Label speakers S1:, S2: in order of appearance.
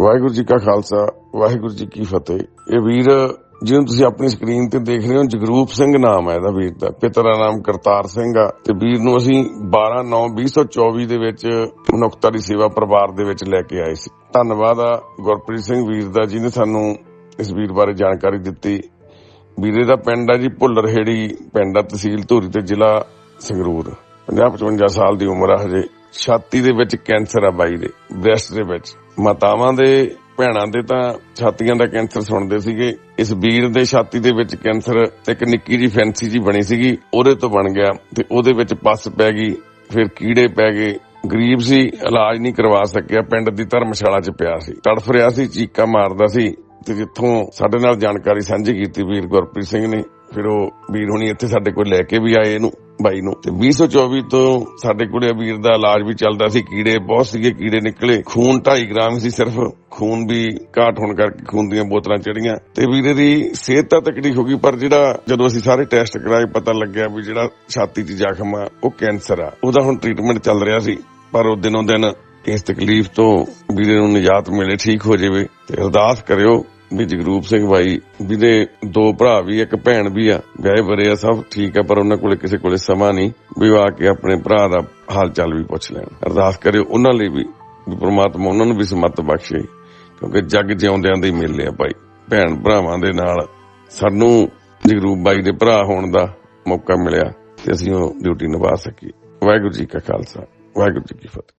S1: ਵਾਹਿਗੁਰੂ ਜੀ ਕਾ ਖਾਲਸਾ, ਵਾਹਿਗੁਰੂ ਜੀ ਕੀ ਫਤਿਹ। ਇਹ ਵੀਰ, ਜਿਹਨੂੰ ਤੁਸੀਂ ਆਪਣੀ ਸਕਰੀਨ ਤੇ ਦੇਖ ਰਹੇ ਹੋ, ਜਗਰੂਪ ਸਿੰਘ ਨਾਮ ਹੈ ਇਹਦਾ ਵੀਰ ਦਾ। ਪਿਤਾ ਦਾ ਨਾਮ ਕਰਤਾਰ ਸਿੰਘ ਆ ਤੇ ਵੀਰ ਨੂੰ ਅਸੀਂ 12 9 2024 ਦੇ ਵਿੱਚ ਮਨੁੱਖਤਾ ਦੀ ਸੇਵਾ ਪਰਿਵਾਰ ਦੇ ਵਿੱਚ ਲੈ ਕੇ ਆਏ ਸੀ। ਧੰਨਵਾਦ ਆ ਗੁਰਪ੍ਰੀਤ ਸਿੰਘ ਵੀਰ ਦਾ, ਜਿਹਨੇ ਸਾਨੂੰ ਇਸ ਵੀਰ ਬਾਰੇ ਜਾਣਕਾਰੀ ਦਿੱਤੀ। ਵੀਰੇ ਦਾ ਪਿੰਡ ਆ ਜੀ ਭੁੱਲਰ ਹੇੜੀ ਪਿੰਡ ਆ ਤਹਿਸੀਲ ਧੂਰੀ ਤੇ ਜ਼ਿਲ੍ਹਾ ਸੰਗਰੂਰ। 50 55 ਸਾਲ ਦੀ ਉਮਰ ਆ ਹਜੇ। ਛਾਤੀ ਦੇ ਵਿੱਚ ਕੈਂਸਰ ਆ ਬਾਈ ਦੇ, ਬ੍ਰੈਸਟ ਦੇ ਵਿੱਚ। ਮਾਤਾਵਾਂ ਦੇ, ਭੈਣਾਂ ਦੇ ਤਾਂ ਛਾਤੀਆਂ ਦਾ ਕੈਂਸਰ ਸੁਣਦੇ ਸੀਗੇ। ਇਸ ਵੀਰ ਦੇ ਛਾਤੀ ਦੇ ਵਿੱਚ ਕੈਂਸਰ ਇੱਕ ਨਿੱਕੀ ਜੀ ਫੈਂਸੀ ਜੀ ਬਣੀ ਸੀਗੀ। ਉਹਦੇ ਤੋਂ ਬਣ ਗਿਆ ਤੇ ਉਹਦੇ ਵਿੱਚ ਪਸ ਪੈ ਗਈ, ਫਿਰ ਕੀੜੇ ਪੈ ਗਏ। ਗਰੀਬ ਸੀ, ਇਲਾਜ ਨਹੀਂ ਕਰਵਾ ਸਕਿਆ, ਪਿੰਡ ਦੀ ਧਰਮਸ਼ਾਲਾ 'ਚ ਪਿਆ ਸੀ। ਤੜਫ ਰਿਹਾ ਸੀ, ਚੀਕਾਂ ਮਾਰਦਾ ਸੀ ਤੇ ਜਿੱਥੋਂ ਸਾਡੇ ਨਾਲ ਜਾਣਕਾਰੀ ਸਾਂਝੀ ਕੀਤੀ ਵੀਰ ਗੁਰਪ੍ਰੀਤ ਸਿੰਘ ਨੇ, ਫਿਰ ਉਹ ਵੀਰ ਹੁਣੀ ਇੱਥੇ ਸਾਡੇ ਕੋਲ ਲੈ ਕੇ ਵੀ ਆਏ ਇਹਨੂੰ। ਬਾਈ ਨੂੰ। ਤੇ 2024 ਤੋਂ ਸਾਡੇ ਕੋਲੇ ਵੀਰ ਦਾ ਇਲਾਜ ਵੀ ਚੱਲਦਾ ਸੀ। ਕੀੜੇ ਬਹੁਤ ਸੀਗੇ, ਕੀੜੇ ਨਿਕਲੇ। ਖੂਨ 2.5 ਗ੍ਰਾਮ ਸੀ ਸਿਰਫ। ਖੂਨ ਵੀ ਘਾਟ ਹੋਣ ਕਰਕੇ ਖੂਨ ਦੀਆਂ ਬੋਤਲਾਂ ਚੜੀਆਂ। ਤੇ ਵੀਰੇ ਦੀ ਸਿਹਤ ਤਾਂ ਤਕੜੀ ਹੋ ਗਈ, ਪਰ ਜਿਹੜਾ ਜਦੋਂ ਅਸੀਂ ਸਾਰੇ ਟੈਸਟ ਕਰਾਏ, ਪਤਾ ਲੱਗਿਆ ਵੀ ਜਿਹੜਾ ਛਾਤੀ 'ਚ ਜ਼ਖਮ ਆ, ਉਹ ਕੈਂਸਰ ਆ। ਉਹਦਾ ਹੁਣ ਟ੍ਰੀਟਮੈਂਟ ਚੱਲ ਰਿਹਾ ਸੀ। ਪਰ ਉਹ ਦਿਨੋਂ ਦਿਨ ਇਸ ਤਕਲੀਫ ਤੋਂ ਵੀਰੇ ਨੂੰ ਨਿਜਾਤ ਮਿਲੇ, ਠੀਕ ਹੋ ਜਾਵੇ। ਤੇ ਅਰਦਾਸ ਕਰਿਓ ਵੀ ਜਗਰੂਪ ਸਿੰਘ ਭਾਈ ਜਿਹਦੇ ਦੋ ਭਰਾ ਵੀ, ਇੱਕ ਭੈਣ ਵੀ ਆ, ਵਿਆਹੇ ਬਰੇ ਆ, ਸਭ ਠੀਕ ਆ, ਪਰ ਉਹਨਾਂ ਕੋਲੇ ਕਿਸੇ ਕੋਲੇ ਸਮਾਂ ਨਹੀਂ, ਵੀ ਆ ਕੇ ਆਪਣੇ ਭਰਾ ਦਾ ਹਾਲ ਚਾਲ ਵੀ ਪੁੱਛ ਲੈਣ। ਅਰਦਾਸ ਕਰਿਓ ਉਹਨਾਂ ਲਈ ਵੀ ਪ੍ਰਮਾਤਮਾ ਉਹਨਾਂ ਨੂੰ ਵੀ ਸਮਤ ਬਖਸ਼ੇ, ਕਿਉਂਕਿ ਜੱਗ ਜਿਉਂਦਿਆਂ ਦੇ ਹੀ ਮੇਲੇ ਆ ਭਾਈ ਭੈਣ ਭਰਾਵਾਂ ਦੇ ਨਾਲ ਸਾਨੂੰ ਜਗਰੂਪ ਬਾਈ ਦੇ ਭਰਾ ਹੋਣ ਦਾ ਮੌਕਾ ਮਿਲਿਆ, ਤੇ ਅਸੀਂ ਉਹ ਡਿਊਟੀ ਨਿਭਾ ਸਕੀ ਵਾਹਿਗੁਰੂ ਜੀ ਕਾ ਖਾਲਸਾ, ਵਾਹਿਗੁਰੂ ਜੀ ਕੀ ਫਤਿਹ।